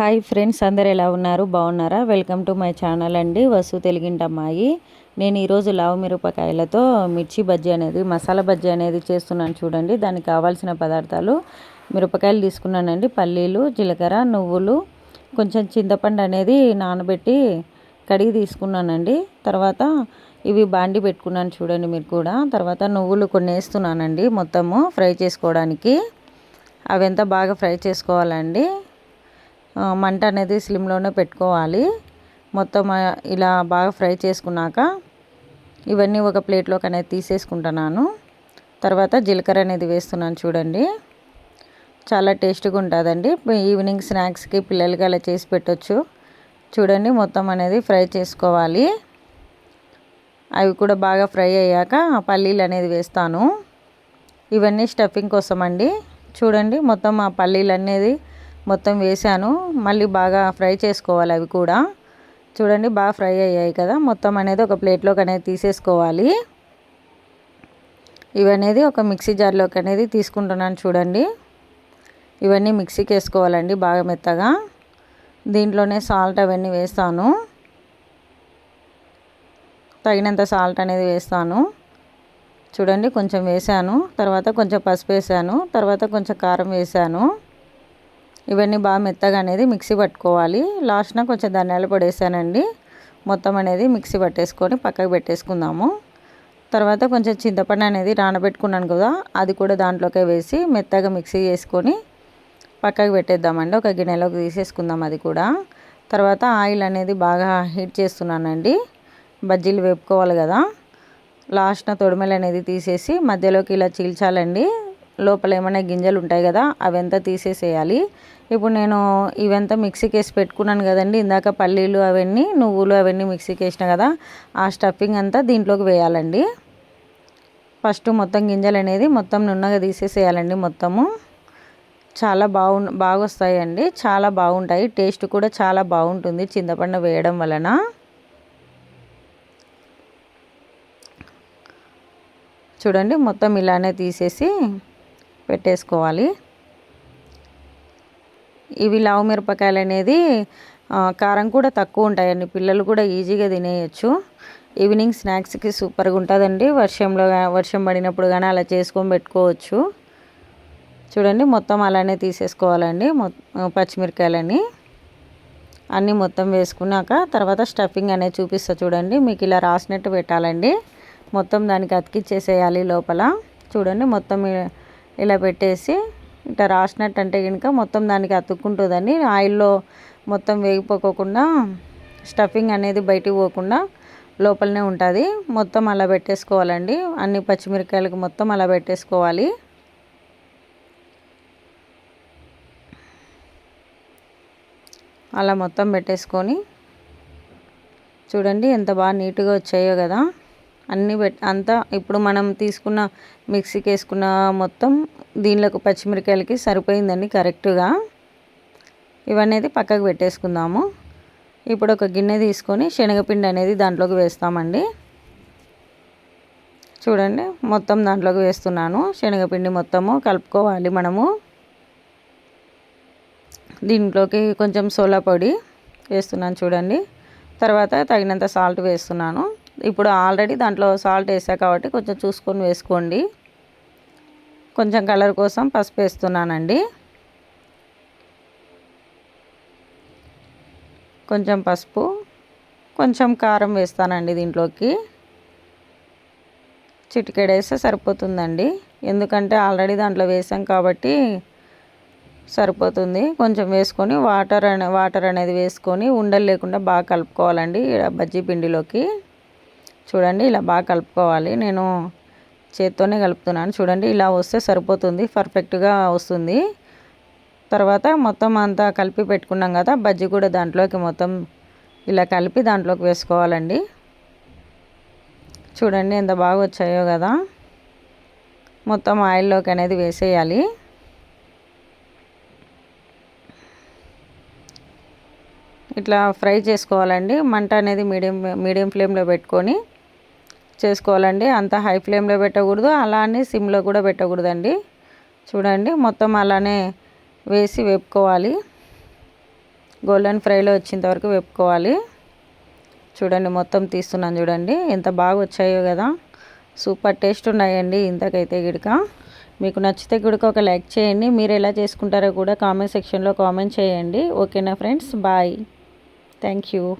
Hi friends అందరు ఎలా ఉన్నారు? బాగున్నారా? వెల్కమ్ టు మై ఛానల్ అండి వసు తెలుగింటమ్మాయి. నేను ఈరోజు లావు మిరపకాయలతో మిర్చి బజ్జీ అనేది మసాలా బజ్జీ అనేది చేస్తున్నాను చూడండి. దానికి కావాల్సిన పదార్థాలు మిరపకాయలు తీసుకున్నానండి. పల్లీలు జీలకర్ర నువ్వులు కొంచెం చింతపండు అనేది నానబెట్టి కడిగి తీసుకున్నానండి. తర్వాత ఇవి బాండి పెట్టుకున్నాను చూడండి మీరు కూడా. తర్వాత నువ్వులు కొన్ని వేస్తున్నానండి మొత్తము ఫ్రై చేసుకోవడానికి. అవి ఎంత బాగా ఫ్రై చేసుకోవాలండి? మంట అనేది స్లిమ్లోనే పెట్టుకోవాలి. మొత్తం ఇలా బాగా ఫ్రై చేసుకున్నాక ఇవన్నీ ఒక ప్లేట్లోకి అనేది తీసేసుకుంటున్నాను. తర్వాత జీలకర్ర అనేది వేస్తున్నాను చూడండి. చాలా టేస్ట్గా ఉంటుందండి. ఈవినింగ్ స్నాక్స్కి పిల్లలకి అలా చేసి పెట్టవచ్చు చూడండి మొత్తం అనేది ఫ్రై చేసుకోవాలి. అవి కూడా బాగా ఫ్రై అయ్యాక పల్లీలు అనేది వేస్తాను. ఇవన్నీ స్టఫింగ్ కోసం అండి చూడండి మొత్తం ఆ పల్లీలు అనేది మొత్తం వేసాను మళ్ళీ బాగా ఫ్రై చేసుకోవాలి అవి కూడా. చూడండి బాగా ఫ్రై అయ్యాయి కదా. మొత్తం అనేది ఒక ప్లేట్లోకి అనేది తీసేసుకోవాలి. ఇవనేది ఒక మిక్సీ జార్లోకి అనేది తీసుకుంటున్నాను చూడండి. ఇవన్నీ మిక్సీకి వేసుకోవాలండి బాగా మెత్తగా. దీంట్లోనే సాల్ట్ అవన్నీ వేస్తాను. తగినంత సాల్ట్ అనేది వేస్తాను. చూడండి కొంచెం వేసాను తర్వాత కొంచెం పసుపు వేసాను తర్వాత కొంచెం కారం వేసాను ఇవన్నీ బాగా మెత్తగా అనేది మిక్సీ పట్టుకోవాలి. లాస్ట్న కొంచెం ధనియాల పొడి వేసానండి. మొత్తం అనేది మిక్సీ పట్టేసుకొని పక్కకు పెట్టేసుకుందాము. తర్వాత కొంచెం చింతపండు అనేది నానబెట్టుకున్నాను కదా అది కూడా దాంట్లోకే వేసి మెత్తగా మిక్సీ చేసుకొని పక్కకు పెట్టేద్దామండి. ఒక గిన్నెలోకి తీసేసుకుందాం అది కూడా. తర్వాత ఆయిల్ అనేది బాగా హీట్ చేస్తున్నానండి. బజ్జీలు వేపుకోవాలి కదా. లాస్ట్న తొడిమెలు అనేది తీసేసి మధ్యలోకి ఇలా చీల్చాలండి. లోపల ఏమైనా గింజలు ఉంటాయి కదా అవంతా తీసేసేయాలి. ఇప్పుడు నేను ఇవంతా మిక్సీకి వేసి పెట్టుకున్నాను కదండి ఇందాక పల్లీలు అవన్నీ నువ్వులు అవన్నీ మిక్సీకి వేసిన కదా ఆ స్టఫింగ్ అంతా దీంట్లోకి వేయాలండి. ఫస్ట్ మొత్తం గింజలు అనేది మొత్తం నున్నగా తీసేసేయాలండి మొత్తము. చాలా బాగు బాగా వస్తాయండి చాలా బాగుంటాయి టేస్ట్ కూడా చాలా బాగుంటుంది చింతపండు వేయడం వలన. చూడండి మొత్తం ఇలానే తీసేసి పెట్టేసుకోవాలి. ఇవి లావు మిరపకాయలు అనేది కారం కూడా తక్కువ ఉంటాయండి. పిల్లలు కూడా ఈజీగా తినేయచ్చు. ఈవినింగ్ స్నాక్స్కి సూపర్గా ఉంటుందండి. వర్షంలో వర్షం పడినప్పుడు కానీ అలా చేసుకొని పెట్టుకోవచ్చు. చూడండి మొత్తం అలానే తీసేసుకోవాలండి. పచ్చిమిరకాయలని అన్నీ మొత్తం వేసుకున్నాక తర్వాత స్టఫింగ్ అనేది చూపిస్తా చూడండి. మీకు ఇలా రాసినట్టు పెట్టాలండి. మొత్తం దానికి అతికిచ్చేసేయాలి లోపల. చూడండి మొత్తం ఇలా పెట్టేసి ఇట్లా రాసినట్టు అంటే కనుక మొత్తం దానికి అతుక్కుంటుందని ఆయిల్లో మొత్తం వేగిపోకోకుండా స్టఫింగ్ అనేది బయటికి పోకుండా లోపలనే ఉంటుంది. మొత్తం అలా పెట్టేసుకోవాలండి. అన్ని పచ్చిమిరకాయలకు మొత్తం అలా పెట్టేసుకోవాలి. అలా మొత్తం పెట్టేసుకొని చూడండి ఎంత బాగా నీట్గా వచ్చాయో కదా. అన్నీ పెట్ అంతా ఇప్పుడు మనం తీసుకున్న మిక్సీకి వేసుకున్న మొత్తం దీనిలోకి పచ్చిమిరకాయలకి సరిపోయిందండి కరెక్ట్గా. ఇవన్నీ పక్కకు పెట్టేసుకుందాము. ఇప్పుడు ఒక గిన్నె తీసుకొని శనగపిండి అనేది దాంట్లోకి వేస్తామండి. చూడండి మొత్తం దాంట్లోకి వేస్తున్నాను. శనగపిండి మొత్తము కలుపుకోవాలి మనము. దీంట్లోకి కొంచెం సోలా పొడి వేస్తున్నాను చూడండి. తర్వాత తగినంత సాల్ట్ వేస్తున్నాను. ఇప్పుడు ఆల్రెడీ దాంట్లో సాల్ట్ వేసా కాబట్టి కొంచెం చూసుకొని వేసుకోండి. కొంచెం కలర్ కోసం పసుపు వేస్తున్నానండి. కొంచెం పసుపు కొంచెం కారం వేస్తానండి దీంట్లోకి. చిటికెడేస్తే సరిపోతుందండి. ఎందుకంటే ఆల్రెడీ దాంట్లో వేసాం కాబట్టి సరిపోతుంది. కొంచెం వేసుకొని వాటర్ అనే వాటర్ అనేది వేసుకొని ఉండలు లేకుండా బాగా కలుపుకోవాలండి బజ్జీ పిండిలోకి. చూడండి ఇలా బాగా కలుపుకోవాలి. నేను చేత్తోనే కలుపుతున్నాను. చూడండి ఇలా వస్తే సరిపోతుంది. పర్ఫెక్ట్గా వస్తుంది. తర్వాత మొత్తం అంతా కలిపి పెట్టుకున్నాం కదా బజ్జీ కూడా దాంట్లోకి మొత్తం ఇలా కలిపి దాంట్లోకి వేసుకోవాలండి. చూడండి ఎంత బాగా వచ్చాయో కదా. మొత్తం ఆయిల్లోకి అనేది వేసేయాలి. ఇట్లా ఫ్రై చేసుకోవాలండి. మంట అనేది మీడియం మీడియం ఫ్లేమ్లో పెట్టుకొని చేసుకోవాలండి. అంత హై ఫ్లేమ్లో పెట్టకూడదు. అలానే సిమ్లో కూడా పెట్టకూడదండి. చూడండి మొత్తం అలానే వేసి వేపుకోవాలి. గోల్డెన్ ఫ్రైలో వచ్చేంత వరకు వేపుకోవాలి. చూడండి మొత్తం తీస్తున్నాను చూడండి. ఎంత బాగా వచ్చాయో కదా. సూపర్ టేస్ట్ ఉన్నాయండి ఇంతకైతే గిడక. మీకు నచ్చితే గుడికి ఒక లైక్ చేయండి. మీరు ఎలా చేసుకుంటారో కూడా కామెంట్ సెక్షన్లో కామెంట్ చేయండి. ఓకేనా ఫ్రెండ్స్ బాయ్ థ్యాంక్ యూ